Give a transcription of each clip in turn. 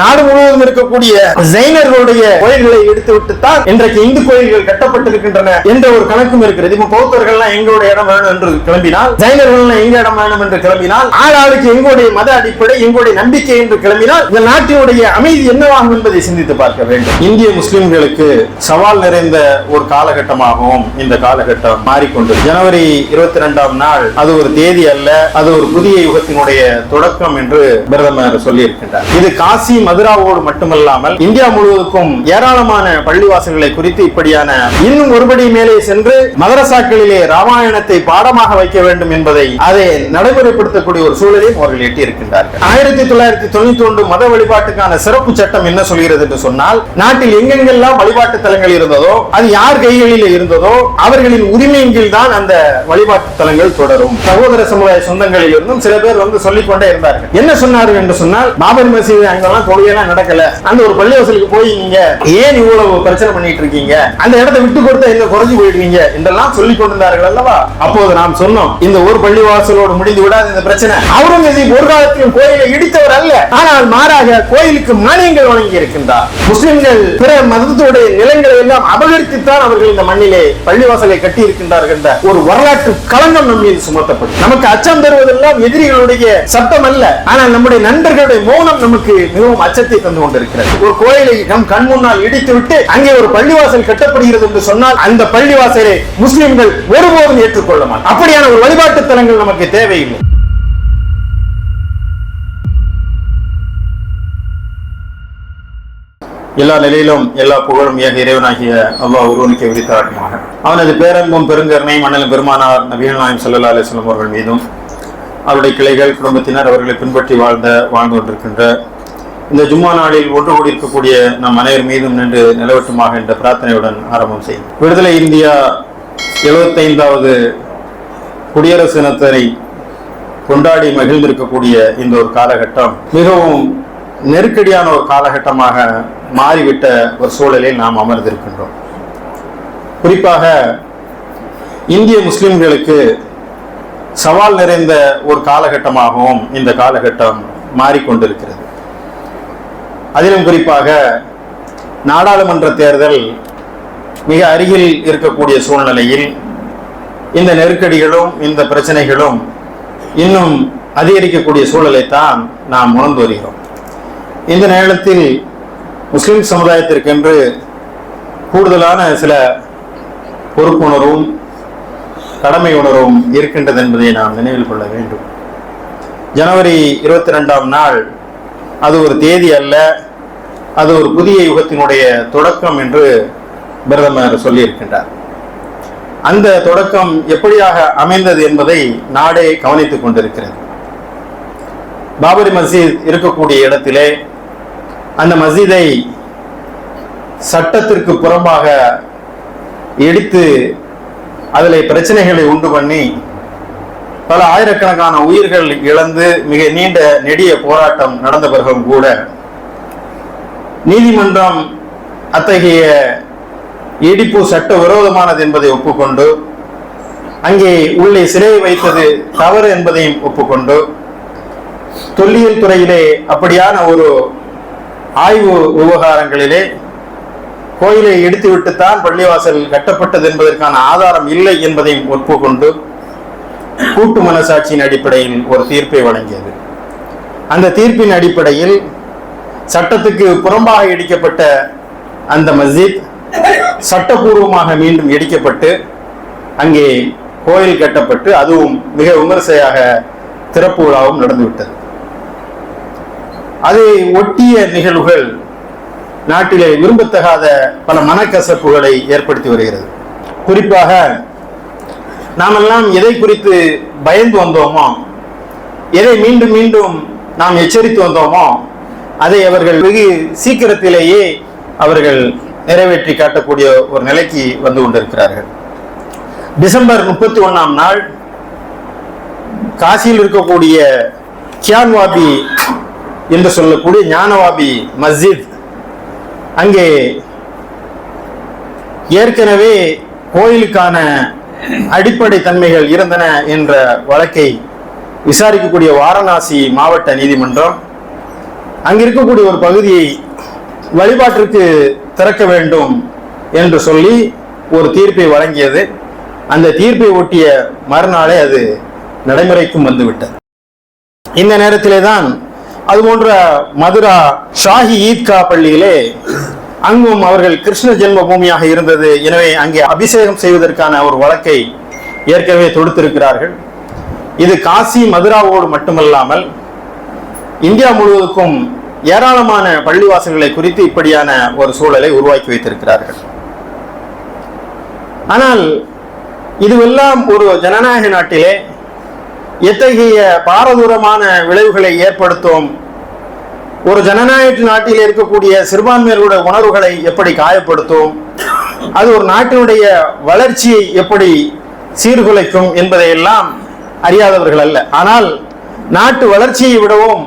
நாடு முழுவதும் இருக்கக்கூடிய ஜெயினர்களுடைய கோயில்களை எடுத்து விட்டுத்தான் இன்றைக்கு இந்து கோயில்கள் கட்டப்பட்டிருக்கின்றன என்ற ஒரு கணக்கும் இருக்கிறது. இப்ப பௌத்தர்கள்லாம் எங்களுடைய இடம் வேணும் என்று கிளம்பினால் ஜைனர்கள் எங்க இடம் வேணும் என்று கிளம்பினால் ஆளாளுக்கு எங்களுடைய மத அடிப்படை எங்களுடைய நம்பிக்கை என்று கிளம்பினால் இந்த நாட்டினுடைய அமைதி என்னவாகும் என்பதை சிந்தித்து பார்க்க வேண்டும். இந்திய முஸ்லிம்களுக்கு சவால் நிறைந்த ஒரு காலகட்டமாகவும் இந்த காலகட்டம் மாறிக்கொண்டு ஜனவரி இருபத்தி ரெண்டாம் நாள் அது ஒரு தேதி அல்ல அது ஒரு புதிய யுகத்தினுடைய தொடக்கம் என்று பிரதமர் சொல்லியிருக்கின்றார். இது காசி மதுராவோடு மட்டுமல்லாமல் இந்தியா முழுவதுக்கும் ஏராளமான பள்ளிவாசல்களை குறித்து இப்படியான இன்னும் ஒருபடி மேலே சென்று மதரசாக்களிலே ராமாயணத்தை பாடமாக வைக்க வேண்டும் என்பதை அதை நடைமுறைப்படுத்தக்கூடிய ஒரு சூழலையும் அவர்கள் எட்டியிருக்கின்றார்கள். ஆயிரத்தி தொள்ளாயிரத்தி தொண்ணூத்தி ஒன்று மத வழிபாட்டுக்கான சிறப்பு சட்டம் என்ன சொல்கிறது என்று சொன்னால் நாட்டில் எங்கெங்கெல்லாம் வழிபாட்டு தலங்கள் இருந்ததோ அது யார் கைகளில் இருந்ததோ அவர்களின் உரிமையின் கீழ் தான் அந்த வழிபாட்டு தலங்கள் தொடரும். சகோதர சமுதாய சொந்தங்களில் இருந்தும் சில பேர் வந்து சொல்லிக்கொண்டே இருந்தார்கள். என்ன சொன்னார்கள் என்று சொன்னால் பாபர் மசீது அங்கெல்லாம் தொழுகையெல்லாம் நடக்கல. அந்த ஒரு பள்ளிவாசலுக்கு போய் நீங்க ஏன் இவ்வளவு பிரச்சனை பண்ணிட்டு இருக்கீங்க? அந்த இடத்த விட்டு கொடுத்தா எங்க குறைஞ்சு போயிடுவீங்க? என்றெல்லாம் சொல்லிக் கொண்டிருந்தார்கள் அல்லவா? அப்போது நாம் சொன்னோம் இந்த ஒரு பள்ளிவாசலோடு முடிந்து விடாத இந்த பிரச்சனை. அவுரங்கசீப் ஒரு காலத்திலும் கோயிலை இடித்தவர் அல்ல. ஆனால் மாறாக கோயிலுக்கு மானியங்கள் வழங்கி இருக்கின்றார். முஸ்லிம்கள் பிற மதத்துடைய நிலங்களை எல்லாம் அபகரித்துத்தான் அவர்கள் இந்த மண்ணிலே பள்ளிவாசலை கட்டி இருக்கின்றார்கள் என்ற ஒரு வரலாற்று களங்கம் நம் மீது சுமத்தப்படும். நமக்கு அச்சம் தருவதெல்லாம் எதிரிகளுடைய சத்தம் அல்ல. ஆனால் நம்முடைய நண்பர்களுடைய மௌனம் நமக்கு மிகவும் அச்சத்தை தந்து கொண்டிருக்கிறது ஒரு கோயிலை நம் கண் முன்னால் இடித்து விட்டு அங்கே ஒரு பள்ளிவாசல் கட்டப்படுகிறது என்று சொன்னால் அந்த பள்ளிவாசலை முஸ்லிம்கள் ஒருபோதும் ஏற்றுக்கொள்ள மாட்டார் அப்படியான ஒரு வழிபாட்டு தலங்கள் நமக்கு தேவையில்லை. எல்லா நிலையிலும் எல்லா புகழும் ஏக இறைவனாகிய அல்லாஹ் ஒருவனுக்கு விரித்தாட்டமாக அவனது பேரன்பும் பெருங்கருணை மன்னலும் பெருமானார் நபிகள் நாயம் சல்லா அலிஸ்லம் அவர்கள் மீதும் அவருடைய கிளைகள் குடும்பத்தினர் அவர்களை பின்பற்றி வாழ்ந்த வாழ்ந்து கொண்டிருக்கின்ற இந்த ஜும்மா நாளில் ஒன்று கூடியிருக்கக்கூடிய நம் அனைவர் மீதும் நின்று நிலவட்டுமாக என்ற பிரார்த்தனையுடன் ஆரம்பம் செய்யும் விடுதலை இந்தியா எழுபத்தைந்தாவது குடியரசு தினத்தினை கொண்டாடி மகிழ்ந்திருக்கக்கூடிய இந்த ஒரு காலகட்டம் மிகவும் நெருக்கடியான ஒரு காலகட்டமாக மாறிவிட்ட ஒரு சூழலில் நாம் அமர்ந்திருக்கின்றோம். குறிப்பாக இந்திய முஸ்லிம்களுக்கு சவால் நிறைந்த ஒரு காலகட்டமாகவும் இந்த காலகட்டம் மாறிக்கொண்டிருக்கிறது. அதிலும் குறிப்பாக நாடாளுமன்ற தேர்தல் மிக அருகில் இருக்கக்கூடிய சூழ்நிலையில் இந்த நெருக்கடிகளும் இந்த பிரச்சனைகளும் இன்னும் அதிகரிக்கக்கூடிய சூழலைத்தான் நாம் உணர்ந்து வருகிறோம். இந்த நேரத்தில் முஸ்லிம் சமுதாயத்திற்கென்று கூடுதலான சில பொறுப்புணர்வும் கடமை உணர்வும் இருக்கின்றது என்பதை நாம் நினைவில் கொள்ள வேண்டும். ஜனவரி இருபத்தி ரெண்டாம் நாள் அது ஒரு தேதி அல்ல அது ஒரு புதிய யுகத்தினுடைய தொடக்கம் என்று பிரதமர் சொல்லியிருக்கின்றார். அந்த தொடக்கம் எப்படியாக அமைந்தது என்பதை நாடே கவனித்துக் கொண்டிருக்கிறது. பாபரி மஸ்ஜித் இருக்கக்கூடிய இடத்திலே அந்த மஸ்ஜிதை சட்டத்திற்கு புறம்பாக இடித்து அதில் பிரச்சனைகளை உண்டு பண்ணி பல ஆயிரக்கணக்கான உயிர்கள் இழந்து மிக நீண்ட நெடிய போராட்டம் நடந்த பிறகும் கூட நீதிமன்றம் அத்தகைய இடிப்பு சட்ட விரோதமானது என்பதை ஒப்புக்கொண்டு அங்கே உள்ளே சிறை வைத்தது தவறு என்பதையும் ஒப்புக்கொண்டு தொல்லியல் துறையிலே அப்படியான ஒரு ஆய்வு விவகாரங்களிலே கோயிலை இடித்துவிட்டுத்தான் பள்ளிவாசல் கட்டப்பட்டது என்பதற்கான ஆதாரம் இல்லை என்பதையும் ஒப்புக்கொண்டு கூட்டு மனசாட்சியின் அடிப்படையில் ஒரு தீர்ப்பை வழங்கியது. அந்த தீர்ப்பின் அடிப்படையில் சட்டத்துக்கு புறம்பாக இடிக்கப்பட்ட அந்த மஸ்ஜித் சட்டபூர்வமாக மீண்டும் இடிக்கப்பட்டு அங்கே கோயில் கட்டப்பட்டு அதுவும் மிக விமரிசையாக திறப்பு விழாவும் நடந்துவிட்டது. அதை ஒட்டிய நிகழ்வுகள் நாட்டிலே விரும்பத்தகாத பல மனக்கசப்புகளை ஏற்படுத்தி வருகிறது. குறிப்பாக நாமெல்லாம் எதை குறித்து பயந்து வந்தோமோ எதை மீண்டும் மீண்டும் நாம் எச்சரித்து வந்தோமோ அதை அவர்கள் வெகு சீக்கிரத்திலேயே அவர்கள் நிறைவேற்றி காட்டக்கூடிய ஒரு நிலைக்கு வந்து கொண்டிருக்கிறார்கள். டிசம்பர் முப்பத்தி ஒன்னாம் நாள் காசியில் இருக்கக்கூடிய கியான்வாபி என்று சொல்லக்கூடிய ஞானவாபி மஸ்ஜித் அங்கே ஏற்கனவே கோயிலுக்கான அடிப்படை தன்மைகள் இருந்தன என்ற வழக்கை விசாரிக்கக்கூடிய வாரணாசி மாவட்ட நீதிமன்றம் அங்கிருக்கக்கூடிய ஒரு பகுதியை வழிபாட்டிற்கு திறக்க வேண்டும் என்று சொல்லி ஒரு தீர்ப்பை வழங்கியது. அந்த தீர்ப்பை ஒட்டிய மறுநாளே அது நடைமுறைக்கும் வந்துவிட்டது. இந்த நேரத்திலே தான் அது போன்ற மதுரா ஷாஹி ஈத்கா பள்ளியிலே அங்கும் அவர்கள் கிருஷ்ண ஜென்ம பூமியாக இருந்தது. எனவே அங்கே அபிஷேகம் செய்வதற்கான ஒரு வழக்கை ஏற்கனவே தொடுத்திருக்கிறார்கள். இது காசி மதுராவோடு மட்டுமல்லாமல் இந்தியா முழுவதுக்கும் ஏராளமான பள்ளிவாசல்களை குறித்து இப்படியான ஒரு சூழலை உருவாக்கி வைத்திருக்கிறார்கள். ஆனால் இதுவெல்லாம் ஒரு ஜனநாயக நாட்டிலே எத்தகைய பாரதூரமான விளைவுகளை ஏற்படுத்தும் ஒரு ஜனநாயக நாட்டில் இருக்கக்கூடிய சிறுபான்மையர்களுடைய உணர்வுகளை எப்படி காயப்படுத்தும்? அது ஒரு நாட்டினுடைய வளர்ச்சியை எப்படி சீர்குலைக்கும் என்பதையெல்லாம் அறியாதவர்கள் அல்ல. ஆனால் நாட்டு வளர்ச்சியை விடவும்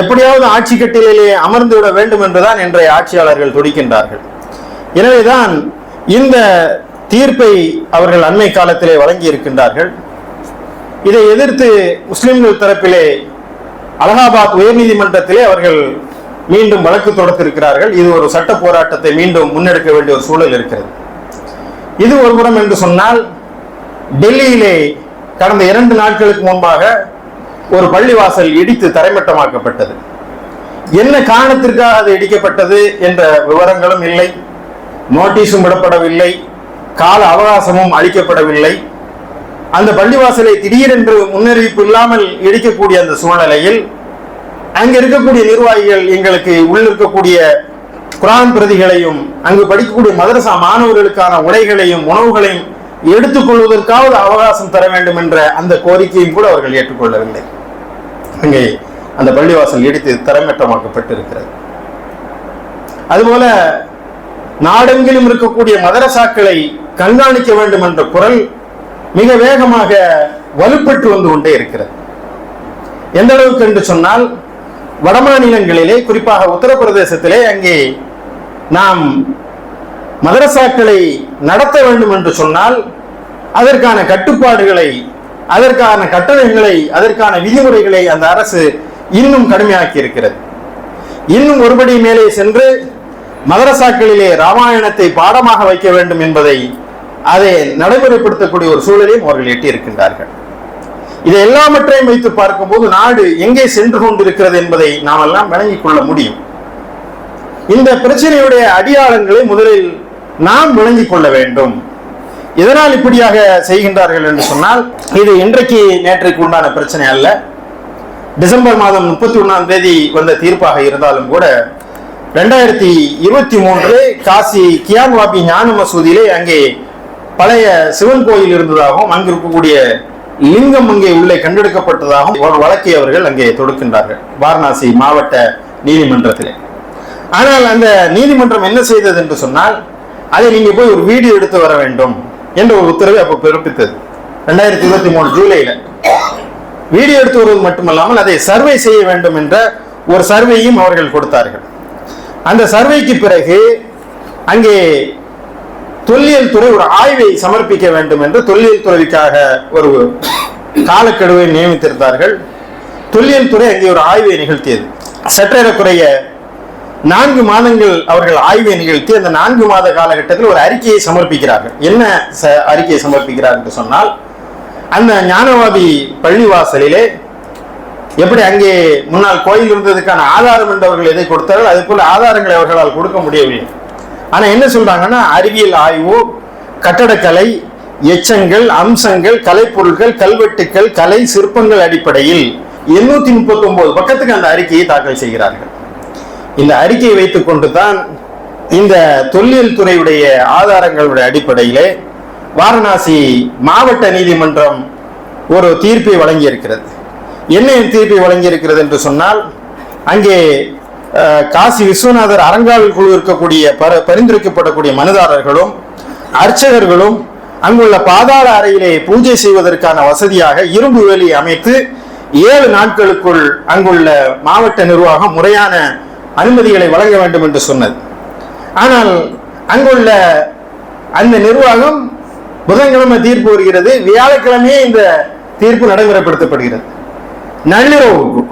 எப்படியாவது ஆட்சி கட்டிலே அமர்ந்து விட வேண்டும் என்றுதான் இன்றைய ஆட்சியாளர்கள் துடிக்கின்றார்கள். எனவேதான் இந்த தீர்ப்பை அவர்கள் அண்மை காலத்திலே வழங்கி இருக்கின்றார்கள் இதை எதிர்த்து முஸ்லிம்கள் தரப்பிலே அலகாபாத் உயர்நீதிமன்றத்திலே அவர்கள் மீண்டும் வழக்கு தொடுத்திருக்கிறார்கள். இது ஒரு சட்ட போராட்டத்தை மீண்டும் முன்னெடுக்க வேண்டிய ஒரு சூழல் இருக்கிறது. இது ஒரு புறம் என்று சொன்னால் டெல்லியிலே கடந்த இரண்டு நாட்களுக்கு முன்பாக ஒரு பள்ளிவாசல் இடித்து தரைமட்டமாக்கப்பட்டது. என்ன காரணத்திற்காக அது இடிக்கப்பட்டது என்ற விவரங்களும் இல்லை. நோட்டீஸும் விடப்படவில்லை. கால அவகாசமும் அளிக்கப்படவில்லை. அந்த பள்ளிவாசலை திடீரென்று முன்னறிவிப்பு இல்லாமல் இடிக்கக்கூடிய அந்த சூழ்நிலையில் அங்க இருக்கக்கூடிய நிர்வாகிகள் எங்களுக்கு உள்ளிருக்கக்கூடிய குரான் பிரதிகளையும் அங்கு படிக்கக்கூடிய மதரசா மாணவர்களுக்கான உடைகளையும் உணவுகளையும் எடுத்துக்கொள்வதற்காவது அவகாசம் தர வேண்டும் என்ற அந்த கோரிக்கையும் கூட அவர்கள் ஏற்றுக்கொள்ளவில்லை. அங்கே அந்த பள்ளிவாசல் இடித்து தரமட்டமாக்கப்பட்டிருக்கிறது. அதுபோல நாடெங்கிலும் இருக்கக்கூடிய மதரசாக்களை கண்காணிக்க வேண்டும் என்ற குரல் மிக வேகமாக வலுப்பட்டு வந்து கொண்டே இருக்கிறது. எந்த அளவுக்கு என்று சொன்னால் வடமாநிலங்களிலே குறிப்பாக உத்தரப்பிரதேசத்திலே அங்கே நாம் மதரசாக்களை நடத்த வேண்டும் என்று சொன்னால் அதற்கான கட்டுப்பாடுகளை அதற்கான கட்டணங்களை அதற்கான விதிமுறைகளை அந்த அரசு இன்னும் கடுமையாக்கி இருக்கிறது. இன்னும் ஒருபடி மேலே சென்று மதரசாக்களிலே ராமாயணத்தை பாடமாக வைக்க வேண்டும் என்பதை அதை நடைமுறைப்படுத்தக்கூடிய ஒரு சூழலையும் அவர்கள் எட்டியிருக்கின்றார்கள். இதை எல்லாவற்றையும் வைத்து பார்க்கும்போது நாடு எங்கே சென்று கொண்டிருக்கிறது என்பதை நாம் எல்லாம் விளங்கிக் கொள்ள முடியும். இந்த பிரச்சனையுடைய அடியாளங்களை முதலில் நாம் விளங்கிக் கொள்ள வேண்டும். எதனால் இப்படியாக செய்கின்றார்கள் என்று சொன்னால் இது இன்றைக்கு நேற்றைக்கு உண்டான பிரச்சனை அல்ல. டிசம்பர் மாதம் முப்பத்தி ஒன்னாம் தேதி வந்த தீர்ப்பாக இருந்தாலும் கூட ரெண்டாயிரத்தி இருபத்தி மூன்று காசி கியான்வாபி ஞான மசூதியிலே அங்கே பழைய சிவன் கோயில் இருந்ததாகவும் அங்கு இருக்கக்கூடிய லிங்கம் அங்கே உள்ளே கண்டெடுக்கப்பட்டதாகவும் ஒரு வழக்கை அவர்கள் அங்கே தொடுக்கின்றார்கள். வாரணாசி மாவட்ட நீதிமன்றத்திலே. ஆனால் அந்த நீதிமன்றம் என்ன செய்தது என்று சொன்னால் அதை நீங்கள் போய் ஒரு வீடியோ எடுத்து வர வேண்டும் என்ற ஒரு உத்தரவை அப்போ பிறப்பித்தது. ரெண்டாயிரத்தி இருபத்தி மூணு ஜூலையில். வீடியோ எடுத்து வருவது மட்டுமல்லாமல் அதை சர்வே செய்ய வேண்டும் என்ற ஒரு சர்வேயும் அவர்கள் கொடுத்தார்கள். அந்த சர்வேக்கு பிறகு அங்கே தொல்லியல் துறை ஒரு ஆய்வை சமர்ப்பிக்க வேண்டும் என்று தொல்லியல் துறைக்காக ஒரு காலக்கெடுவை நியமித்திருந்தார்கள். தொல்லியல் துறை அங்கே ஒரு ஆய்வை நிகழ்த்தியது. சற்றேறக்குறைய நான்கு மாதங்கள் அவர்கள் ஆய்வை நிகழ்த்தி அந்த நான்கு மாத காலகட்டத்தில் ஒரு அறிக்கையை சமர்ப்பிக்கிறார்கள். என்ன ச- அறிக்கையை சமர்ப்பிக்கிறார் என்று சொன்னால் அந்த ஞானவாதி பள்ளிவாசலிலே எப்படி அங்கே முன்னால் கோயில் இருந்ததுக்கான ஆதாரம் என்று அவர்கள் எதை கொடுத்தார்கள் அதே போல ஆதாரங்களை அவர்களால் கொடுக்க முடியவில்லை. ஆனால் என்ன சொல்றாங்கன்னா அறிவியல் ஆய்வு கட்டடக்கலை எச்சங்கள் அம்சங்கள் கலைப்பொருட்கள் கல்வெட்டுக்கள் கலை சிற்பங்கள் அடிப்படையில் எண்ணூத்தி முப்பத்தி ஒன்பது பக்கத்துக்கு அந்த அறிக்கையை தாக்கல் செய்கிறார்கள். இந்த அறிக்கையை வைத்துக்கொண்டு தான் இந்த தொல்லியல் துறையுடைய ஆதாரங்களுடைய அடிப்படையிலே வாரணாசி மாவட்ட நீதிமன்றம் ஒரு தீர்ப்பை வழங்கியிருக்கிறது. என்ன தீர்ப்பை வழங்கியிருக்கிறது என்று சொன்னால் அங்கே காசி விஸ்வநாதர் அரங்காவில் குழு இருக்கக்கூடிய பர- பரிந்துரைக்கப்படக்கூடிய மனுதாரர்களும் அர்ச்சகர்களும் அங்குள்ள பாதாள அறையிலே பூஜை செய்வதற்கான வசதியாக இரும்பு வேலி அமைத்து ஏழு நாட்களுக்குள் அங்குள்ள மாவட்ட நிர்வாகம் முறையான அனுமதிகளை வழங்க வேண்டும் என்று சொன்னது. ஆனால் அங்குள்ள அந்த நிர்வாகம் புதன்கிழமை தீர்ப்பு வருகிறது வியாழக்கிழமையே இந்த தீர்ப்பு நடைமுறைப்படுத்தப்படுகிறது. நள்ளிரவுக்கு.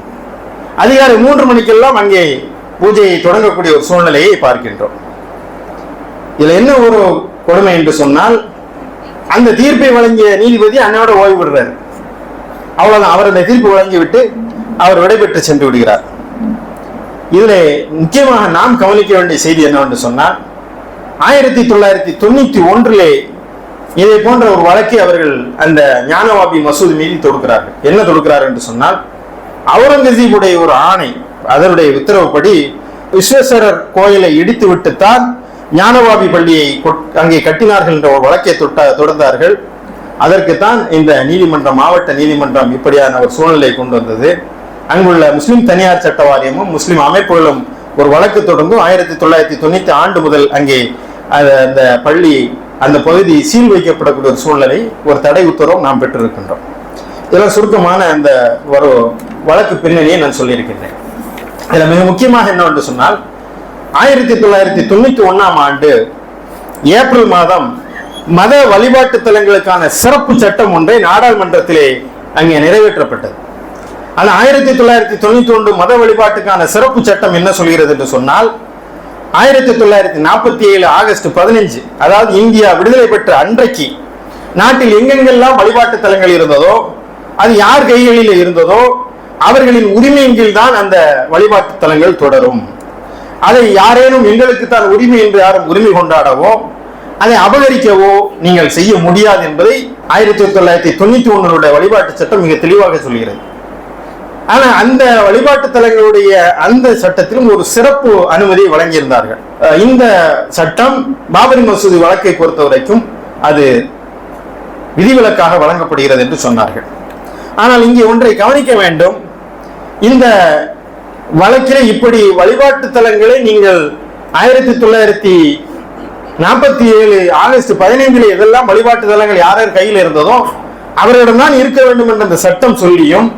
அதிகாலை மூன்று மணிக்கெல்லாம் அங்கே பூஜையை தொடங்கக்கூடிய ஒரு சூழ்நிலையை பார்க்கின்றோம். இதில் என்ன ஒரு கொடுமை என்று சொன்னால் அந்த தீர்ப்பை வழங்கிய நீதிபதி அன்னையோட ஓய்வு விடுறாரு அவ்வளவுதான் அவர் அந்த தீர்ப்பு வழங்கிவிட்டு அவர் விடைபெற்று சென்று விடுகிறார். இதில் முக்கியமாக நாம் கவனிக்க வேண்டிய செய்தி என்னவென்று சொன்னால் ஆயிரத்தி தொள்ளாயிரத்தி தொண்ணூத்தி ஒன்றிலே இதை போன்ற ஒரு வழக்கை அவர்கள் அந்த ஞானவாபி மசூதி மீது தொடுக்கிறார்கள். என்ன தொடுக்கிறார் என்று சொன்னால் அவுரங்கசீபுடைய ஒரு ஆணை அதனுடைய உத்தரவுப்படி விஸ்வேஸ்வரர் கோயிலை இடித்து விட்டுத்தான் ஞானவாபி பள்ளியை கொட்- அங்கே கட்டினார்கள் என்ற ஒரு வழக்கை தொட்ட தொடர்ந்தார்கள். அதற்குத்தான் இந்த நீதிமன்றம் மாவட்ட நீதிமன்றம் இப்படியான ஒரு சூழ்நிலை கொண்டு வந்தது. அங்குள்ள முஸ்லிம் தனியார் சட்ட வாரியமும் முஸ்லிம் அமைப்புகளும் ஒரு வழக்கு தொடர்ந்தும் ஆயிரத்தி தொள்ளாயிரத்தி தொண்ணூத்தி ஆண்டு முதல் அங்கே அந்த- அந்த பள்ளி அந்த பகுதி சீல் வைக்கப்படக்கூடிய ஒரு சூழ்நிலை ஒரு தடை உத்தரவும் நாம் பெற்றிருக்கின்றோம். இதெல்லாம் சுருக்கமான அந்த ஒரு வழக்கு பின்னணியை நான் சொல்லியிருக்கின்றேன். இதில் மிக முக்கியமாக என்னவென்று சொன்னால் ஆயிரத்தி தொள்ளாயிரத்தி தொண்ணூத்தி ஒன்றாம் ஆண்டு ஏப்ரல் மாதம் மத வழிபாட்டு தலங்களுக்கான சிறப்பு சட்டம் ஒன்றை நாடாளுமன்றத்திலே அங்கே நிறைவேற்றப்பட்டது. ஆனால் ஆயிரத்தி தொள்ளாயிரத்தி தொண்ணூத்தி ஒன்று மத வழிபாட்டுக்கான சிறப்பு சட்டம் என்ன சொல்கிறது என்று சொன்னால் ஆயிரத்தி தொள்ளாயிரத்தி நாற்பத்தி ஏழு ஆகஸ்ட் பதினஞ்சு அதாவது இந்தியா விடுதலை பெற்ற அன்றைக்கு நாட்டில் எங்கெங்கெல்லாம் வழிபாட்டு தலங்கள் இருந்ததோ அது யார் கைகளில் இருந்ததோ அவர்களின் உரிமையின் கீழ் தான் அந்த வழிபாட்டு தலங்கள் தொடரும். அதை யாரேனும் எங்களுக்கு தான் உரிமை என்று யாரும் உரிமை கொண்டாடவோ அதை அபகரிக்கவோ நீங்கள் செய்ய முடியாது என்பதை ஆயிரத்தி தொள்ளாயிரத்தி தொண்ணூத்தி ஒன்னுடைய வழிபாட்டு சட்டம் மிக தெளிவாக சொல்கிறது. ஆனா அந்த வழிபாட்டு தலங்களுடைய அந்த சட்டத்திலும் ஒரு சிறப்பு அனுமதி வழங்கியிருந்தார்கள். இந்த சட்டம் பாபரி மசூதி வழக்கை பொறுத்த வரைக்கும் அது விதிவிலக்காக வழங்கப்படுகிறது என்று சொன்னார்கள். ஆனால் இங்கே ஒன்றை கவனிக்க வேண்டும். இந்த வழக்கில் இப்படி வழிபாட்டு தலங்களை நீங்கள் ஆயிரத்தி தொள்ளாயிரத்தி நாற்பத்தி ஏழு ஆகஸ்ட் பதினைந்தில் எதெல்லாம் வழிபாட்டு தலங்கள் யார் யார் கையில் இருந்ததோ அவரிடம்தான் இருக்க வேண்டும் என்ற அந்த சட்டம் சொல்லியும்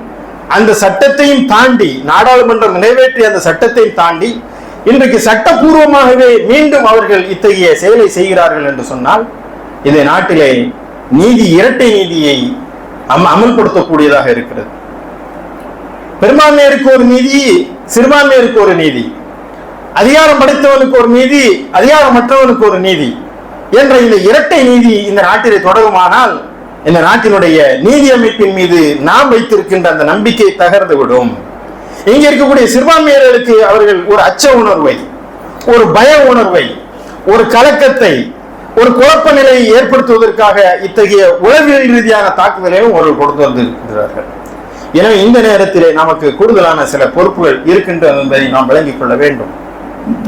அந்த சட்டத்தையும் தாண்டி நாடாளுமன்றம் நிறைவேற்றிய அந்த சட்டத்தையும் தாண்டி இன்றைக்கு சட்டப்பூர்வமாகவே மீண்டும் அவர்கள் இத்தகைய செயலை செய்கிறார்கள் என்று சொன்னால் இந்த நாட்டிலே நீதி இரட்டை நீதியை அம் அமல்படுத்தக்கூடியதாக இருக்கிறது. பெரும்பான்மையருக்கு ஒரு நீதி சிறுபான்மையருக்கு ஒரு நீதி. அதிகாரம் படைத்தவனுக்கு ஒரு நீதி அதிகாரம் மற்றவனுக்கு ஒரு நீதி என்ற இந்த இரட்டை நீதி இந்த நாட்டிலே தொடருமானால் இந்த நாட்டினுடைய நீதி அமைப்பின் மீது நாம் வைத்திருக்கின்ற அந்த நம்பிக்கை தகர்ந்து விடும். இங்க இருக்கக்கூடிய சிறுபான்மையர்களுக்கு அவர்கள் ஒரு அச்ச உணர்வை ஒரு பய உணர்வை ஒரு கலக்கத்தை ஒரு குழப்ப நிலையை ஏற்படுத்துவதற்காக இத்தகைய உளவியல் ரீதியான தாக்குதலையும் அவர்கள் கொடுத்து வந்திருக்கிறார்கள் எனவே இந்த நேரத்திலே நமக்கு கூடுதலான சில பொறுப்புகள் இருக்கின்றது என்பதை நாம் விளங்கிக் கொள்ள வேண்டும்.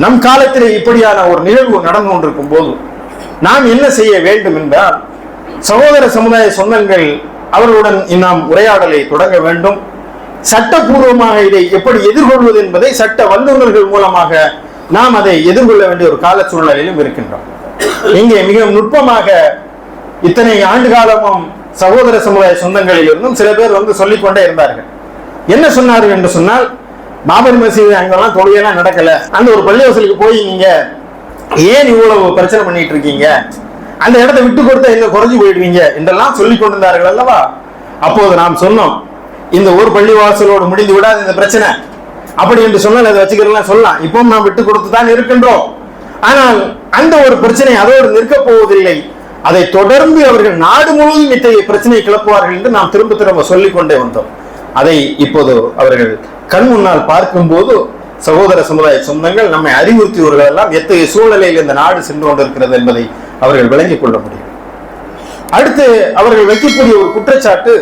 நம் காலத்திலே இப்படியான ஒரு நிகழ்வு நடந்து கொண்டிருக்கும் போது நாம் என்ன செய்ய வேண்டும் என்றால் சகோதர சமுதாய சொந்தங்கள் அவர்களுடன் நாம் உரையாடலை தொடங்க வேண்டும். சட்டப்பூர்வமாக இதை எப்படி எதிர்கொள்வது என்பதை சட்ட வல்லுநர்கள் மூலமாக நாம் அதை எதிர்கொள்ள வேண்டிய ஒரு கால சூழ்நிலையிலும் இருக்கின்றோம். இங்கே மிக நுட்பமாக இத்தனை ஆண்டு காலமும் சகோதர சமுதாய சொந்தங்களில் இருந்தும் சில பேர் வந்து சொல்லிக்கொண்டே இருந்தார்கள். என்ன சொன்னார்கள் என்று சொன்னால் பாபர் மசீது அங்கெல்லாம் தொழுகையெல்லாம் நடக்கல. அந்த ஒரு பள்ளிவாசலுக்கு போய் நீங்க ஏன் இவ்வளவு பிரச்சனை பண்ணிட்டு இருக்கீங்க? அந்த இடத்தை விட்டு கொடுத்தா எங்க குறைஞ்சு போயிடுவீங்க? என்றெல்லாம் சொல்லிக் கொண்டிருந்தார்கள் அல்லவா? அப்போது நாம் சொன்னோம் இந்த ஒரு பள்ளிவாசலோடு முடிந்து விடாது இந்த பிரச்சனை. அப்படி என்று சொன்னால் அதை வச்சுக்கிறலாம் சொல்லலாம். இப்போவும் நாம் விட்டு கொடுத்து தான் இருக்கின்றோம். ஆனால் அந்த ஒரு பிரச்சனை அதோடு நிற்கப் போவதில்லை. அதை தொடர்ந்து அவர்கள் நாடு முழுவதும் இத்தகைய பிரச்சனையை கிளப்புவார்கள் என்று நாம் திரும்ப திரும்ப சொல்லிக்கொண்டே வந்தோம். அதை இப்போது அவர்கள் கண் முன்னால் பார்க்கும்போது சகோதர சமுதாய சொந்தங்கள் நம்மை அறிவுறுத்தியவர்கள் எல்லாம் எத்தகைய சூழ்நிலையில் இந்த நாடு சென்று கொண்டிருக்கிறது என்பதை அவர்கள் விளங்கிக் கொள்ள முடியும். அடுத்து அவர்கள் வைக்கக்கூடிய ஒரு குற்றச்சாட்டு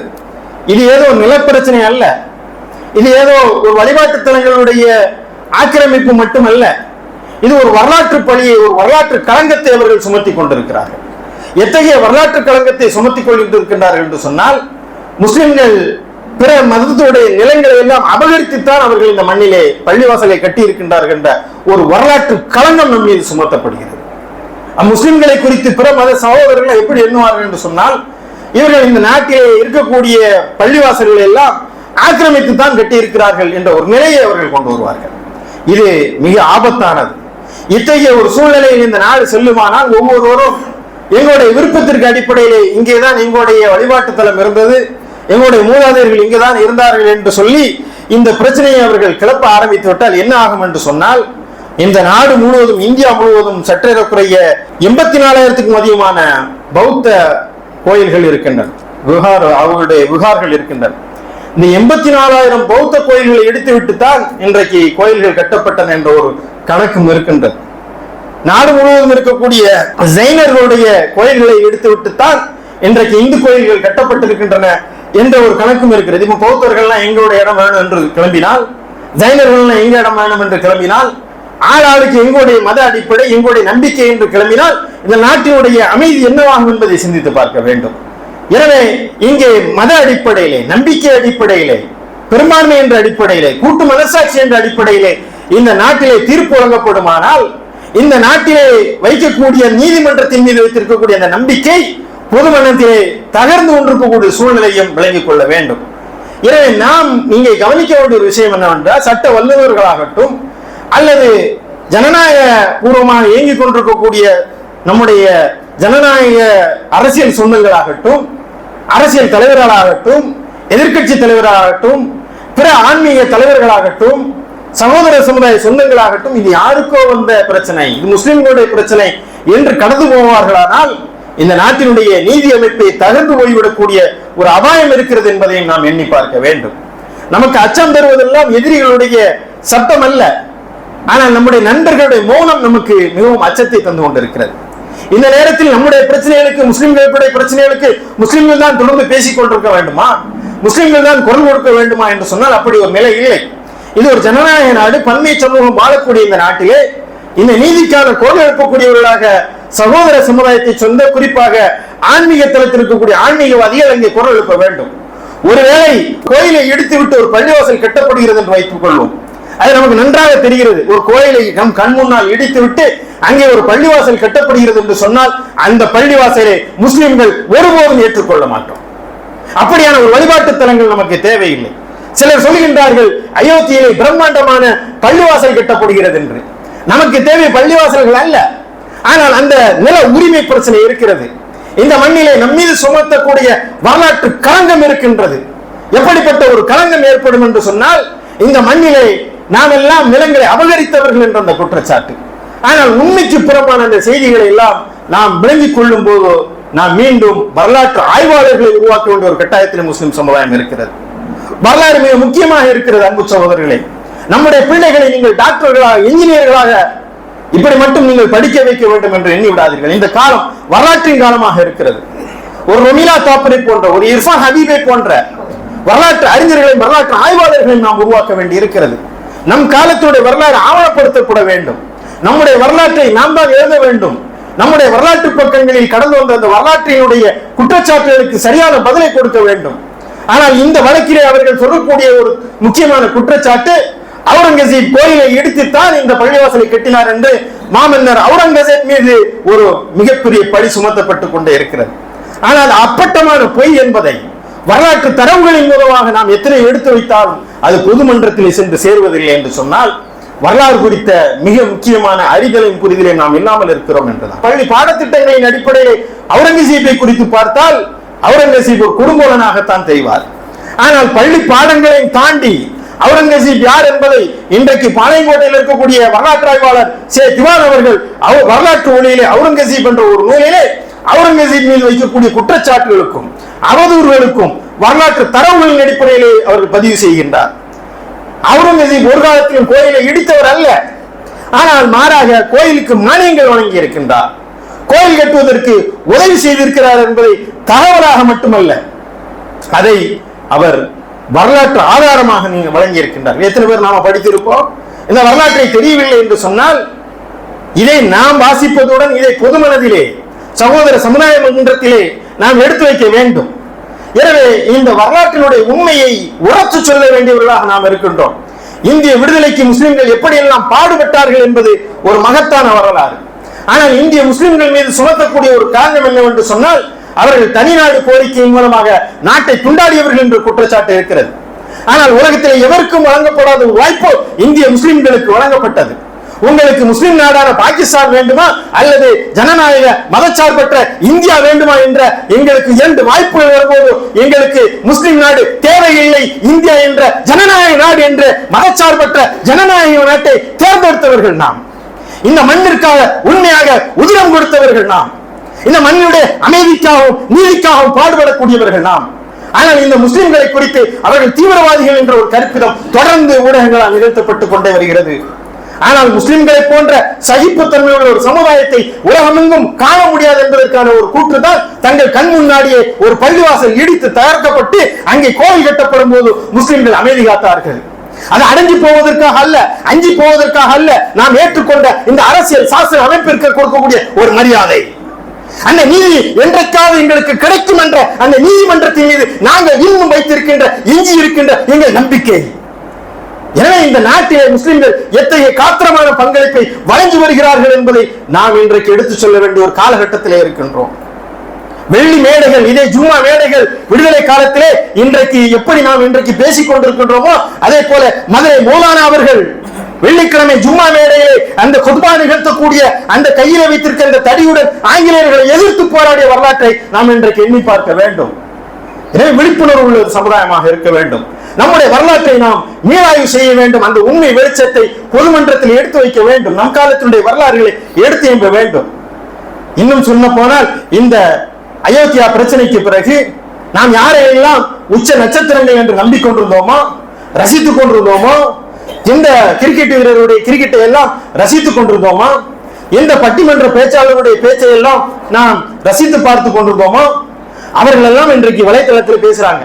இது ஏதோ நிலப்பிரச்சனை அல்ல. இது ஏதோ ஒரு வழிபாட்டு தலங்களுடைய ஆக்கிரமிப்பு மட்டுமல்ல இது ஒரு வரலாற்று பழியை ஒரு வரலாற்று களங்கத்தை அவர்கள் சுமத்தி கொண்டிருக்கிறார்கள். எத்தகைய வரலாற்று களங்கத்தை சுமத்தி கொண்டிருக்கின்றார்கள் என்று சொன்னால் முஸ்லிம்கள் பிற மதத்துடைய நிலங்களை எல்லாம் அபகரித்துத்தான் அவர்கள் இந்த மண்ணிலே பள்ளிவாசலை கட்டி இருக்கின்றார்கள் என்ற ஒரு வரலாற்று களங்கம் நம் மீது சுமத்தப்படுகிறது. முஸ்லிம்களை குறித்து பிற மத சகோதரர்கள் எப்படி எண்ணுவார்கள் என்று சொன்னால் இவர்கள் இந்த நாட்டிலே இருக்கக்கூடிய பள்ளிவாசல்களை எல்லாம் ஆக்கிரமித்து தான் கட்டியிருக்கிறார்கள் என்ற ஒரு நிலையை அவர்கள் கொண்டு வருவார்கள். இது மிக ஆபத்தானது. இத்தகைய ஒரு சூழ்நிலையில் இந்த நாடு செல்லுமானால் ஒவ்வொருவரும் எங்களுடைய விருப்பத்திற்கு அடிப்படையிலே இங்கேதான் எங்களுடைய வழிபாட்டு தலம் இருந்தது. எங்களுடைய மூதாதையர்கள் இங்கேதான் இருந்தார்கள் என்று சொல்லி இந்த பிரச்சனையை அவர்கள் கிளப்ப ஆரம்பித்து விட்டால் என்ன ஆகும் என்று சொன்னால் இந்த நாடு முழுவதும் இந்தியா முழுவதும் சற்றேறக்குறைய எண்பத்தி நாலாயிரத்துக்கும் அதிகமான பௌத்த கோயில்கள் இருக்கின்றன. விகார் அவர்களுடைய விகார்கள் இருக்கின்றன. இந்த எண்பத்தி நாலாயிரம் பௌத்த கோயில்களை எடுத்து விட்டுத்தான் இன்றைக்கு கோயில்கள் கட்டப்பட்டன என்ற ஒரு கணக்கும் இருக்கின்றது. நாடு முழுவதும் இருக்கக்கூடிய ஜைனர்களுடைய கோயில்களை எடுத்து விட்டுத்தான் இன்றைக்கு இந்து கோயில்கள் கட்டப்பட்டிருக்கின்றன என்ற ஒரு கணக்கும் இருக்கிறது. இப்ப பௌத்தர்கள்லாம் எங்களுடைய இடம் வேணும் என்று கிளம்பினால் ஜைனர்கள்லாம் எங்க இடம் வேணும் என்று கிளம்பினால் ஆளாளுக்கு எங்களுடைய மத அடிப்படை எங்களுடைய நம்பிக்கை என்று கிளம்பினால் இந்த நாட்டினுடைய அமைதி என்னவாகும் என்பதை சிந்தித்து பார்க்க வேண்டும். எனவே இங்கே மத அடிப்படையிலே நம்பிக்கை அடிப்படையிலே பெரும்பான்மை என்ற அடிப்படையிலே கூட்டு மனசாட்சி என்ற அடிப்படையிலே இந்த நாட்டிலே தீர்ப்பு வழங்கப்படுமானால் இந்த நாட்டிலே வைக்கக்கூடிய நீதிமன்றத்தின் மீது வைத்திருக்கக்கூடிய அந்த நம்பிக்கை பொதுமனத்திலே தகர்ந்து கொண்டிருக்கக்கூடிய சூழ்நிலையும் விளங்கிக் கொள்ள வேண்டும். எனவே நாம் இங்கே கவனிக்க வேண்டிய ஒரு விஷயம் என்னவென்றால் சட்ட வல்லுநர்களாகட்டும் அல்லது ஜனநாயக பூர்வமாக இயங்கிக் கொண்டிருக்கக்கூடிய நம்முடைய ஜனநாயக அரசியல் சொந்தங்களாகட்டும் அரசியல் தலைவர்களாகட்டும் எதிர்க்கட்சி தலைவராகட்டும் பிற ஆன்மீக தலைவர்களாகட்டும் சகோதர சமுதாய சொந்தங்களாகட்டும் இது யாருக்கோ வந்த பிரச்சனை இது முஸ்லிம்களுடைய பிரச்சனை என்று கடந்து போவார்களானால் இந்த நாட்டினுடைய நீதி அமைப்பை தகர்ந்து போய்விடக்கூடிய ஒரு அபாயம் இருக்கிறது என்பதையும் நாம் எண்ணி பார்க்க வேண்டும். நமக்கு அச்சம் தருவதெல்லாம் எதிரிகளுடைய சத்தம் அல்ல. ஆனால் நம்முடைய நண்பர்களுடைய மௌனம் நமக்கு மிகவும் அச்சத்தை தந்து கொண்டிருக்கிறது. இந்த நேரத்தில் நம்முடைய பிரச்சனைகளுக்கு முஸ்லிம்களுடைய பிரச்சனைகளுக்கு முஸ்லிம்கள் தான் தொடர்ந்து பேசிக் கொண்டிருக்க வேண்டுமா? முஸ்லிம்கள் தான் குரல் கொடுக்க வேண்டுமா என்று சொன்னால் அப்படி ஒரு நிலை இல்லை. இது ஒரு ஜனநாயக நாடு பன்மை சமூகம் வாழக்கூடிய இந்த நாட்டிலே இந்த நீதிக்கான குரல் எழுப்பக்கூடியவர்களாக சகோதர சமுதாயத்தை சொந்த குறிப்பாக ஆன்மீக தளத்தில் இருக்கக்கூடிய ஆன்மீகவாதிகள் அங்கே குரல் எழுப்ப வேண்டும். ஒருவேளை கோயிலை இடித்து விட்டு ஒரு பள்ளிவாசல் கட்டப்படுகிறது என்று வைத்துக் கொள்வோம். அது நமக்கு நன்றாக தெரிகிறது. ஒரு கோயிலை நம் கண் முன்னால் இடித்து விட்டு அங்கே ஒரு பள்ளிவாசல் கட்டப்படுகிறது என்று சொன்னால் அந்த பள்ளிவாசலை முஸ்லிம்கள் ஒருபோதும் ஏற்றுக்கொள்ள மாட்டோம். அப்படியான ஒரு வழிபாட்டு தலங்கள் நமக்கு தேவையில்லை. சிலர் சொல்கின்றார்கள் அயோத்தியிலே பிரம்மாண்டமான பள்ளிவாசல் கட்டப்படுகிறது என்று. நமக்கு தேவை பள்ளிவாசல்கள் அல்ல. ஆனால் அந்த நில உரிமை பிரச்சனை இருக்கிறது. இந்த மண்ணிலே நம்மீது சுமத்தக்கூடிய வரலாற்று களங்கம் இருக்கின்றது. எப்படிப்பட்ட ஒரு களங்கம் ஏற்படும் என்று சொன்னால் இந்த மண்ணிலே நாம் எல்லாம் நிலங்களை அபகரித்தவர்கள் என்ற அந்த குற்றச்சாட்டு. ஆனால் உண்மைக்கு புறமான அந்த செய்திகளை எல்லாம் நாம் விளங்கிக் கொள்ளும் போது நாம் மீண்டும் வரலாற்று ஆய்வாளர்களை உருவாக்க வேண்டிய ஒரு கட்டாயத்தில் முஸ்லிம் சமுதாயம் இருக்கிறது. வரலாறு மிக முக்கியமாக இருக்கிறது அன்பு சகோதரர்களே. நம்முடைய பிள்ளைகளை நீங்கள் டாக்டர்களாக இன்ஜினியர்களாக இப்படி மட்டும் நீங்கள் படிக்க வைக்க வேண்டும் என்று எண்ணி விடாதீர்கள் இந்த காலம் வரலாற்றின் காலமாக இருக்கிறது. ஒரு ரொமிலா தாப்பரை போன்ற ஒரு இர்ஃபான் ஹபீபை போன்ற வரலாற்று அறிஞர்களையும் வரலாற்று ஆய்வாளர்களையும் நாம் உருவாக்க வேண்டி இருக்கிறது. நம் காலத்துடைய வரலாறு ஆவணப்படுத்தப்பட வேண்டும். நம்முடைய வரலாற்றை நாம் தான் எழுத வேண்டும். நம்முடைய வரலாற்று பக்கங்களில் கடந்து வந்த அந்த வரலாற்றினுடைய குற்றச்சாட்டுகளுக்கு சரியான பதிலை கொடுக்க வேண்டும். ஆனால் இந்த வழக்கிலே அவர்கள் சொல்லக்கூடிய ஒரு முக்கியமான குற்றச்சாட்டு அவுரங்கசீப் கோயிலை இடித்துத்தான் இந்த பள்ளிவாசலை கட்டினார் என்று மாமன்னர் அவுரங்கசீப் மீது ஒரு மிகப்பெரிய பழி சுமத்தப்பட்டுக் கொண்டே இருக்கிறது. ஆனால் அப்பட்டமான பொய் என்பதை வரலாற்று தரவுகளின் மூலமாக நாம் எத்தனை எடுத்து வைத்தாலும் அது பொதுமன்றத்தில் சென்று சேருவதில்லை என்று சொன்னால் வரலாறு குறித்த மிக முக்கியமான அறிதலையும் புரிதலையும் நாம் இல்லாமல் இருக்கிறோம் என்றுதான். பள்ளி பாடத்திட்டங்களின் அடிப்படையில் அவுரங்கசீப்பை குறித்து பார்த்தால் அவுரங்கசீப் ஒரு குடும்பலனாகத்தான் தெரிவார். ஆனால் பள்ளி பாடங்களை தாண்டி அவுரங்கசீப் யார் என்பதை இன்றைக்கு பாளையங்கோட்டையில் இருக்கக்கூடிய வரலாற்று ஆய்வாளர் சே. திவான் அவர்கள் அவர் வரலாற்று ஒளியிலே அவுரங்கசீப் என்ற ஒரு நூலிலே அவுரங்கசீப் மீது வைக்கக்கூடிய குற்றச்சாட்டுகளுக்கும் அவதூறுகளுக்கும் வரலாற்று தரவுகளின் அடிப்படையிலே அவர்கள் பதிவு செய்கின்றார். அவுரங்கசீப் ஒரு காலத்திலும் கோயிலை இடித்தவர் அல்ல. ஆனால் மாறாக கோயிலுக்கு மானியங்கள் வழங்கி இருக்கின்றார் கோயில் கட்டுவதற்கு உதவி செய்திருக்கிறார் என்பதை தகவலாக மட்டுமல்ல அதை அவர் வரலாற்று ஆதாரமாக நீங்கள் வழங்கி இருக்கின்றார் எத்தனை பேர் நாம படித்திருப்போம்? இந்த வரலாற்றை தெரியவில்லை என்று சொன்னால் இதை நாம் வாசிப்பதுடன் இதை பொதுமனதிலே சகோதர சமுதாய மன்றத்திலே நாம் எடுத்து வைக்க வேண்டும். எனவே இந்த வரலாற்றினுடைய உண்மையை உரத்து சொல்ல வேண்டியவர்களாக நாம் இருக்கின்றோம். இந்திய விடுதலைக்கு முஸ்லிம்கள் எப்படியெல்லாம் பாடுபட்டார்கள் என்பது ஒரு மகத்தான வரலாறு. ஆனால் இந்திய முஸ்லிம்கள் மீது சுமத்தக்கூடிய ஒரு காரணம் என்னவென்று சொன்னால் அவர்கள் தனிநாடு கோரிக்கையின் மூலமாக நாட்டை துண்டாடியவர்கள் என்று குற்றச்சாட்டு இருக்கிறது. ஆனால் உலகத்தில் எவருக்கும் வழங்கப்படாத ஒரு வாய்ப்பு இந்திய முஸ்லிம்களுக்கு வழங்கப்பட்டது. உங்களுக்கு முஸ்லிம் நாடான பாகிஸ்தான் வேண்டுமா? அல்லது ஜனநாயக மதச்சார்பற்ற இந்தியா வேண்டுமா என்ற எங்களுக்கு இரண்டு வாய்ப்புகள் வரும்போது எங்களுக்கு முஸ்லிம் நாடு தேவையில்லை இந்தியா என்ற ஜனநாயக நாடு என்று மதச்சார்பற்ற ஜனநாயக நாட்டை தேர்ந்தெடுத்தவர்கள் நாம். இந்த மண்ணிற்காக உண்மையாக உதிரம் கொடுத்தவர்கள் நாம். இந்த மண்ணினுடைய அமைதிக்காகவும் நீதிக்காகவும் பாடுபடக்கூடியவர்கள் நாம். ஆனால் இந்த முஸ்லிம்களை குறித்து அவர்கள் தீவிரவாதிகள் என்ற ஒரு கற்பிதம் தொடர்ந்து ஊடகங்களால் நிகழ்த்தப்பட்டுக் கொண்டே வருகிறது. ஆனால் முஸ்லிம்களை போன்ற சகிப்புத்தன்மையுள்ள ஒரு சமுதாயத்தை உலகமெங்கும் காண முடியாது என்பதற்கான ஒரு கூற்றுதான் தங்கள் கண் முன்னாடியே ஒரு பள்ளிவாசல் இடித்து தகர்க்கப்பட்டு அங்கே கோவில் கட்டப்படும் போது முஸ்லிம்கள் அமைதி காத்தார்கள். அது அடைஞ்சு போவதற்காக அல்ல அஞ்சி போவதற்காக அல்ல. நாம் ஏற்றுக்கொண்ட இந்த அரசியல் சாசன அமைப்பிற்கு கொடுக்கக்கூடிய ஒரு மரியாதை. அந்த நீதி என்றைக்காவது எங்களுக்கு கிடைக்கும் என்ற அந்த நீதிமன்றத்தின் மீது நாங்கள் இன்னும் வைத்திருக்கின்ற எஞ்சி இருக்கின்ற எங்கள் நம்பிக்கை. எனவே இந்த நாட்டிலே முஸ்லிம்கள் எத்தகைய காத்திரமான பங்களிப்பை வழங்கி வருகிறார்கள் என்பதை நாம் இன்றைக்கு எடுத்துச் சொல்ல வேண்டிய ஒரு காலகட்டத்திலே இருக்கின்றோம். வெள்ளி மேடைகள் இதே ஜும்மா மேடைகள் விடுதலை காலத்திலே இன்றைக்கு எப்படி நாம் இன்றைக்கு பேசிக் கொண்டிருக்கின்றோமோ அதே போல மதுரை மோலானா அவர்கள் வெள்ளிக்கிழமை ஜும்மா மேடையிலே அந்த குத்பா நிகழ்த்தக்கூடிய அந்த கையில வைத்திருக்கிற அந்த தடியுடன் ஆங்கிலேயர்களை எதிர்த்து போராடிய வரலாற்றை நாம் இன்றைக்கு எண்ணி பார்க்க வேண்டும். எனவே விழிப்புணர்வு உள்ள ஒரு சமுதாயமாக இருக்க வேண்டும். நம்முடைய வரலாற்றை நாம் மீளாய்வு செய்ய வேண்டும். அந்த உண்மை வெளிச்சத்தை பொதுமன்றத்தில் எடுத்து வைக்க வேண்டும். நம் காலத்தினுடைய வரலாறுகளை எடுத்து எம்ப வேண்டும். இன்னும் சொன்ன போனால் இந்த அயோத்தியா பிரச்சனைக்கு பிறகு நாம் யாரையெல்லாம் உச்ச நட்சத்திரங்கள் என்று நம்பிக்கொண்டிருந்தோமோ ரசித்துக் கொண்டிருந்தோமோ இந்த கிரிக்கெட் வீரருடைய கிரிக்கெட்டை எல்லாம் ரசித்துக் கொண்டிருந்தோமா? எந்த பட்டிமன்ற பேச்சாளருடைய பேச்சை எல்லாம் நாம் ரசித்து பார்த்து கொண்டிருந்தோமா? அவர்கள் எல்லாம் இன்றைக்கு வலைத்தளத்தில் பேசுறாங்க.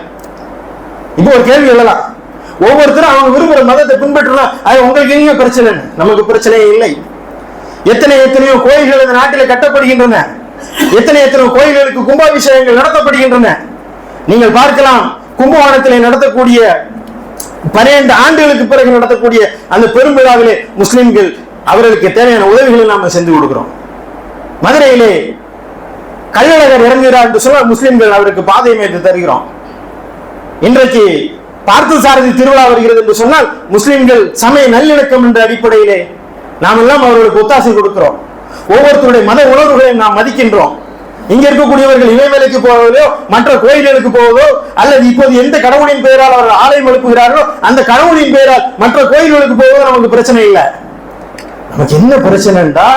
இப்போ ஒரு கேள்வி எழலாம் ஒவ்வொருத்தரும் அவங்க விரும்புகிற மதத்தை பின்பற்றலாம் அது உங்களுக்கு எங்க பிரச்சனை நமக்கு பிரச்சனையே இல்லை. எத்தனை எத்தனையோ கோயில்கள் இந்த நாட்டில் கட்டப்படுகின்றன. எத்தனை எத்தனை கோயில்களுக்கு கும்பாபிஷேகங்கள் நடத்தப்படுகின்றன. நீங்கள் பார்க்கலாம் கும்பகோணத்திலே நடத்தக்கூடிய பன்னிரண்டு ஆண்டுகளுக்கு பிறகு நடத்தக்கூடிய அந்த பெரும்பிழாவிலே முஸ்லிம்கள் அவர்களுக்கு தேவையான உதவிகளை நாம செஞ்சு கொடுக்கிறோம். மதுரையிலே கள்ளழகர் இறங்குகிறார் என்று சொன்னால் முஸ்லிம்கள் அவருக்கு பாதையை அமைத்து தருகிறோம். இன்றைக்கு பார்த்து சாரதி திருவிழா வருகிறது என்று சொன்னால் முஸ்லிம்கள் சமய நல்லிணக்கம் என்ற அடிப்படையிலே நாம் எல்லாம் அவர்களுக்கு ஒத்தாசை கொடுக்கிறோம். ஒவ்வொருத்தருடைய மத உணர்வுகளையும் நாம் மதிக்கின்றோம். இங்க இருக்கக்கூடியவர்கள் இமயமலைக்கு போவதோ மற்ற கோயில்களுக்கு போவதோ அல்லது இப்போது எந்த கடவுளின் பெயரால் அவர்கள் ஆலயம் எழுப்புகிறார்களோ அந்த கடவுளின் பெயரால் மற்ற கோயில்களுக்கு போவதோ நமக்கு பிரச்சனை இல்லை. நமக்கு என்ன பிரச்சனைண்டா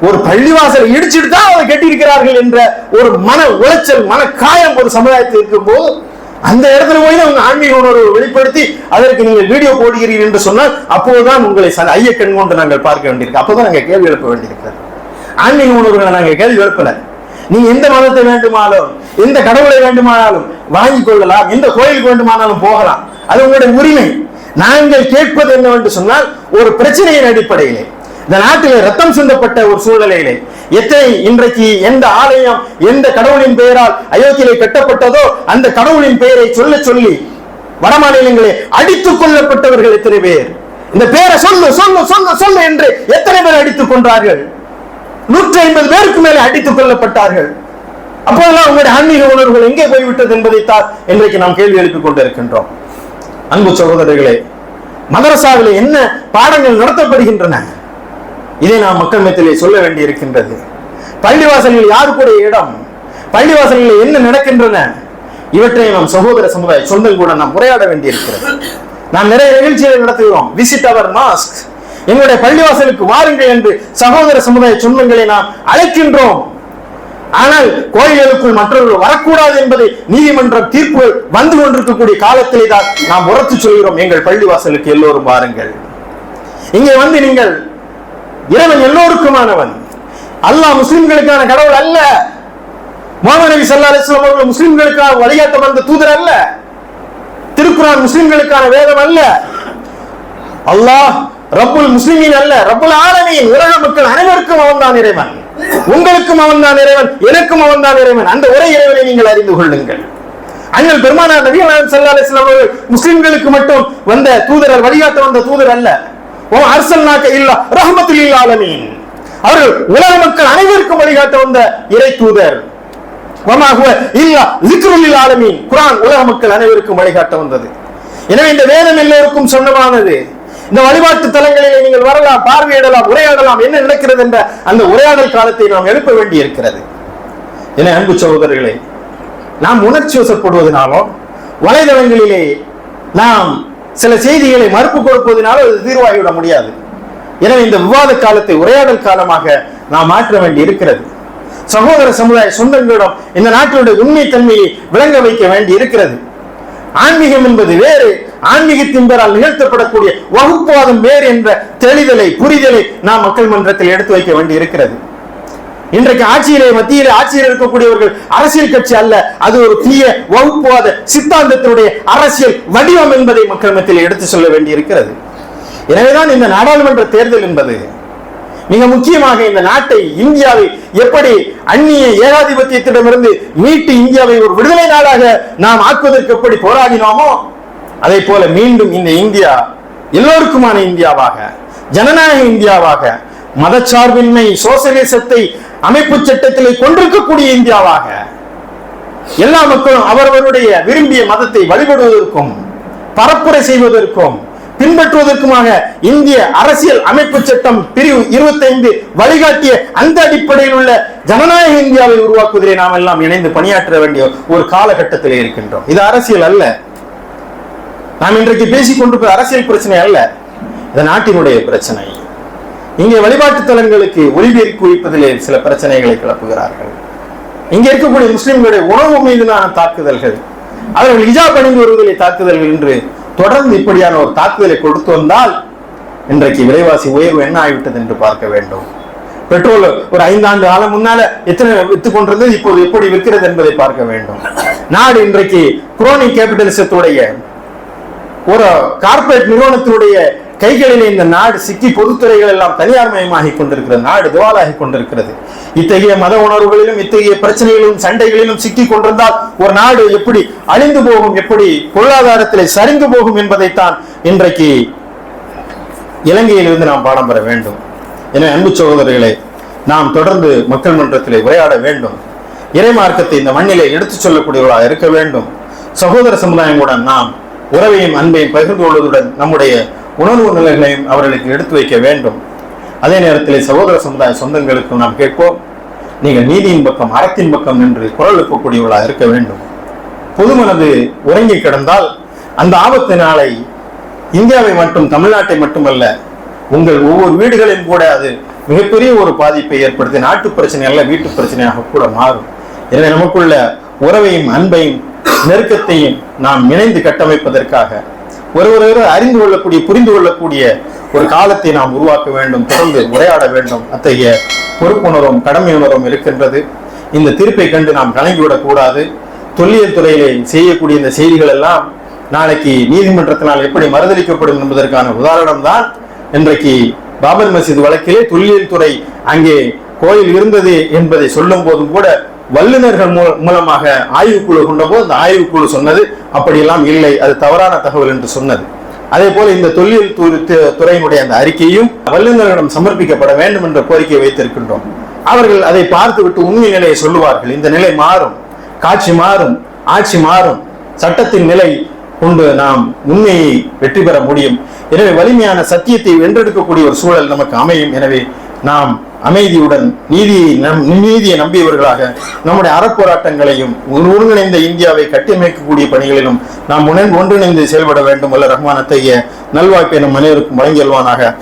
ஒரு பள்ளிவாசலை இடிச்சிட்டு தான் அவங்க கட்டியிருக்கிறார்கள் என்ற ஒரு மன உளைச்சல் மன காயம் ஒரு சமுதாயத்தில் இருக்கும்போது அந்த இடத்துல போய் அவங்க ஆன்மீக உணர்வை வெளிப்படுத்தி அதற்கு நீங்கள் வீடியோ போடுகிறீர்கள் என்று சொன்னால் அப்போதுதான் உங்களை ஐய கண் கொண்டு நாங்கள் பார்க்க வேண்டியிருக்கு. அப்போதான் நாங்கள் கேள்வி எழுப்ப வேண்டியிருக்கிறது. ஆன்மீக உணர்வுகளை நாங்கள் கேள்வி எழுப்பலை. நீ எந்த மதத்தை வேண்டுமானாலும் எந்த கடவுளை வேண்டுமானாலும் வாங்கி கொள்ளலாம் எந்த கோயிலுக்கு வேண்டுமானாலும் போகலாம். அது உங்களுடைய உரிமை. நாங்கள் கேட்பது என்னவென்று சொன்னால் ஒரு பிரச்சனையின் அடிப்படையிலே. இந்த நாட்டிலே ரத்தம் சிந்தப்பட்ட ஒரு சூழ்நிலையிலே எத்தனை இன்றைக்கு எந்த ஆலயம் எந்த கடவுளின் பெயரால் அயோத்தியிலே கட்டப்பட்டதோ அந்த கடவுளின் பெயரை சொல்ல சொல்லி வட மாநிலங்களே அடித்துக் கொள்ளப்பட்டவர்கள் எத்தனை பேர்? இந்த பேரை சொல்லு சொல்லு சொல்லு சொல்லு என்று எத்தனை பேர் அடித்துக் கொன்றார்கள்? நூற்றி ஐம்பது பேருக்கு மேலே அடித்துக் கொல்லப்பட்டார்கள். அப்போதெல்லாம் உங்களுடைய ஆன்மீக உணர்வுகள் எங்கே போய்விட்டது என்பதைத்தான் இன்றைக்கு நாம் கேள்வி எழுப்பிக் கொண்டிருக்கின்றோம். அன்பு சகோதரர்களே மதரசாவில் என்ன பாடங்கள் நடத்தப்படுகின்றன? இதை நாம் மக்கள் மத்தியிலே சொல்ல வேண்டியிருக்கின்றது. பள்ளிவாசலில் யாருக்குடைய இடம்? பள்ளிவாசலில் என்ன நடக்கின்றன? இவற்றை நாம் சகோதர சமுதாய சொந்தம் கூட நாம் உரையாட வேண்டியிருக்கிறது. நாம் நிறைய நிகழ்ச்சிகளை நடத்துகிறோம். விசிட் அவர் மாஸ்க் எங்களுடைய பள்ளிவாசலுக்கு வாருங்கள் என்று சகோதர சமுதாய சொந்தங்களை நாம் அழைக்கின்றோம். ஆனால் கோயில்களுக்குள் மற்றவர்கள் வரக்கூடாது என்பதை நீதிமன்றம் தீர்ப்புகள் வந்து கொண்டிருக்கக்கூடிய காலத்திலே தான் நாம் உரத்து சொல்கிறோம். எங்கள் பள்ளிவாசலுக்கு எல்லோரும் வாருங்கள். இங்கே வந்து நீங்கள் இறைவன் எல்லோருக்குமானவன். அல்லாஹ் முஸ்லிம்களுக்கான கடவுள் அல்ல. முகமது சல்லா அலிஸ்லாம் அவர்கள் முஸ்லிம்களுக்கான வழிகாட்ட வந்த தூதர் அல்ல. திருக்குறான் முஸ்லிம்களுக்கான வேதம் அல்ல. அல்லாஹ் ரப்புல் முஸ்லிமின் அல்ல ரப்புல் ஆலமியின் உலக மக்கள் அனைவருக்கும் அவன் தான் இறைவன். உங்களுக்கும் அவன் தான் இறைவன் எனக்கும் அவன் தான் இறைவன். அந்த ஒரே இறைவனை நீங்கள் அறிந்து கொள்ளுங்கள். அண்ணல் பெருமானார் நபி ஸல்லல்லாஹு அலைஹி வஸல்லம் அவர்கள் முஸ்லிம்களுக்கு மட்டும் வந்த தூதர் வழிகாட்ட வந்த தூதர் அல்ல. ஓ அர்சல்நாக்க இல்லா ரஹ்மத்துல் ஆலமீன். அவர்கள் உலக மக்கள் அனைவருக்கும் வழிகாட்ட வந்த இறை தூதர். வமா ஹுவ இல்லா ذிக்ருல் ஆலமீன். குர்ஆன் உலக மக்கள் அனைவருக்கும் வழிகாட்ட வந்தது. எனவே இந்த வேதம் எல்லோருக்கும் சொந்தமானது. இந்த வழிபாட்டு தலங்களிலே நீங்கள் வரலாம் பார்வையிடலாம் உரையாடலாம் என்ன நடக்கிறது என்ற அந்த உரையாடல் காலத்தை நாம் எழுப்ப வேண்டி இருக்கிறது என அன்பு சகோதரர்களே நாம் உணர்ச்சி வசப்படுவதனாலும் வலைதளங்களிலே நாம் சில செய்திகளை மறுப்பு கொடுப்பதனாலும் அது தீர்வாகிவிட முடியாது. எனவே இந்த விவாத காலத்தை உரையாடல் காலமாக நாம் மாற்ற வேண்டி இருக்கிறது சகோதர சமுதாய சொந்தங்களிடம் இந்த நாட்டினுடைய உண்மை தன்மையை விளங்க வைக்க வேண்டி இருக்கிறது ஆன்மீகம் என்பது வேறு. ஆன்மீகத்தின் பெறால் நிகழ்த்தப்படக்கூடிய வகுப்புவாதம் வேறு என்ற தெளிதலை புரிதலை நாம் மக்கள் மன்றத்தில் எடுத்து வைக்க வேண்டி இருக்கிறது. இன்றைக்கு ஆட்சியிலே மத்தியிலே ஆட்சியில் இருக்கக்கூடியவர்கள் அரசியல் கட்சி அல்ல அது ஒரு தீய வகுப்புவாத சித்தாந்தத்தினுடைய அரசியல் வடிவம் என்பதை மக்கள் மத்தியில் எடுத்து சொல்ல வேண்டி இருக்கிறது. எனவேதான் இந்த நாடாளுமன்ற தேர்தல் என்பது மிக முக்கியமாக இந்த நாட்டை இந்தியாவை எப்படி அந்நிய ஏகாதிபத்தியத்திடமிருந்து மீட்டு இந்தியாவை ஒரு விடுதலை நாடாக நாம் ஆக்குவதற்கு எப்படி போராடினோமோ அதை போல மீண்டும் இந்த இந்தியா எல்லோருக்குமான இந்தியாவாக ஜனநாயக இந்தியாவாக மதச்சார்பின்மை சோசலிசத்தை அமைப்பு சட்டத்திலே கொண்டிருக்கக்கூடிய இந்தியாவாக எல்லா மக்களும் அவரவருடைய விரும்பிய மதத்தை வழிபடுவதற்கும் பரப்புரை செய்வதற்கும் பின்பற்றுவதற்குமாக இந்திய அரசியல் அமைப்பு சட்டம் பிரிவு 25 வழிகாட்டிய அந்த அடிப்படையில் உள்ள ஜனநாயக இந்தியாவை உருவாக்குவதிலே நாம் எல்லாம் இணைந்து பணியாற்ற வேண்டிய ஒரு காலகட்டத்தில் இருக்கின்றோம். இது அரசியல் அல்ல. நாம் இன்றைக்கு பேசிக் கொண்டிருப்பது அரசியல் பிரச்சனை அல்ல. இது நாட்டினுடைய பிரச்சனை. இங்கே வழிபாட்டு தலங்களுக்கு ஒளிபெருக்கி வைப்பதிலே சில பிரச்சனைகளை கிளப்புகிறார்கள். இங்கே இருக்கக்கூடிய முஸ்லிம்களுடைய உணவு மீதான தாக்குதல்கள். அவர்கள் ஹிஜாப் அணிந்து வருவதிலே தாக்குதல்கள் என்று தொடர்ந்து இப்படியான ஒரு தாக்குதலை கொடுத்து வந்தால் இன்றைக்கு விலைவாசி உயர்வு என்ன ஆகிவிட்டது என்று பார்க்க வேண்டும். பெட்ரோல் ஒரு ஐந்தாண்டு காலம் முன்னால எத்தனை வித்து கொண்டிருந்தது இப்போது எப்படி விற்கிறது என்பதை பார்க்க வேண்டும். நாடு இன்றைக்கு குரோனி கேபிட்டலிசத்துடைய ஒரு கார்ப்பரேட் நிறுவனத்தினுடைய கைகளிலே இந்த நாடு சிக்கி பொதுத்துறைகள் எல்லாம் தனியார் மயமாகி கொண்டிருக்கிறது. நாடு திவாலாகி கொண்டிருக்கிறது. இத்தகைய மத உணர்வுகளிலும் இத்தகைய பிரச்சனைகளிலும் சண்டைகளிலும் சிக்கி கொண்டிருந்தால் ஒரு நாடு எப்படி அழிந்து போகும் எப்படி பொருளாதாரத்திலே சரிந்து போகும் என்பதைத்தான் இன்றைக்கு இலங்கையிலிருந்து நாம் பாடம் பெற வேண்டும். எனவே அன்பு சகோதரர்களே நாம் தொடர்ந்து மக்கள் மன்றத்திலே உரையாட வேண்டும். இறைமார்க்கத்தை இந்த மண்ணிலே எடுத்துச் சொல்லக்கூடியவர்களாக இருக்க வேண்டும். சகோதர சமுதாயம் கூட நாம் உறவையும் அன்பையும் பகிர்ந்து கொள்வதுடன் நம்முடைய உணர்வு நிலைகளையும் அவர்களுக்கு எடுத்து வைக்க வேண்டும். அதே நேரத்தில் சகோதர சமுதாய சொந்தங்களுக்கும் நாம் கேட்போம் நீங்கள் நீதியின் பக்கம் அறத்தின் பக்கம் நின்று குரல் எழுப்பக்கூடியவர்களாக இருக்க வேண்டும். பொதுமனது உறங்கி கிடந்தால் அந்த ஆபத்து நாளை இந்தியாவை மட்டும் தமிழ்நாட்டை மட்டுமல்ல உங்கள் ஒவ்வொரு வீடுகளிலும் கூட அது மிகப்பெரிய ஒரு பாதிப்பை ஏற்படுத்தி நாட்டு பிரச்சனை அல்ல வீட்டு பிரச்சனையாக கூட மாறும். எனவே நமக்குள்ள உறவையும் அன்பையும் நெருக்கத்தையும் நாம் இணைந்து கட்டமைப்பதற்காக ஒருவரொரு அறிந்து கொள்ளக்கூடிய புரிந்து கொள்ளக்கூடிய ஒரு காலத்தை நாம் உருவாக்க வேண்டும் தொடர்ந்து உரையாட வேண்டும். அத்தகைய பொறுப்புணர்வும் கடமை உணர்வும் இருக்கின்றது. இந்த தீர்ப்பை கண்டு நாம் கலங்கிவிடக் கூடாது. தொல்லியல் துறையிலே செய்யக்கூடிய இந்த செய்திகள் எல்லாம் நாளைக்கு நீதிமன்றத்தினால் எப்படி மறுதளிக்கப்படும் என்பதற்கான உதாரணம் தான் இன்றைக்கு பாபர் மசீத் வழக்கிலே தொல்லியல் துறை அங்கே கோயில் இருந்தது என்பதை சொல்லும் போதும் கூட வல்லுநர்கள் மூ- மூலமாக ஆய்வுக்குழு கொண்டபோது அந்த ஆய்வுக்குழு சொன்னது அப்படியெல்லாம் இல்லை அது தவறான தகவல் என்று சொன்னது. அதே போல இந்த தொல்லியல் துறையினுடைய அந்த அறிக்கையும் வல்லுநர்களிடம் சமர்ப்பிக்கப்பட வேண்டும் என்ற கோரிக்கை வைத்திருக்கின்றோம். அவர்கள் அதை பார்த்துவிட்டு உண்மை நிலையை சொல்லுவார்கள். இந்த நிலை மாறும் காட்சி மாறும் ஆட்சி மாறும். சட்டத்தின் நிலை கொண்டு நாம் உண்மையை வெற்றி பெற முடியும். எனவே வலிமையான சத்தியத்தை வென்றெடுக்கக்கூடிய ஒரு சூழல் நமக்கு அமையும். எனவே நாம் அமைதியுடன் நீதியை நம் நீதியை நம்பியவர்களாக நம்முடைய அறப்போராட்டங்களையும் ஒருங்கிணைந்த இந்தியாவை கட்டியமைக்கக்கூடிய பணிகளிலும் நாம் உடன் ஒன்றிணைந்து செயல்பட வேண்டும் அல்ல ரஹ்மான் அத்தகைய நல்வாய்ப்பை நம் அனைவருக்கும் வழங்கியல்வானாக.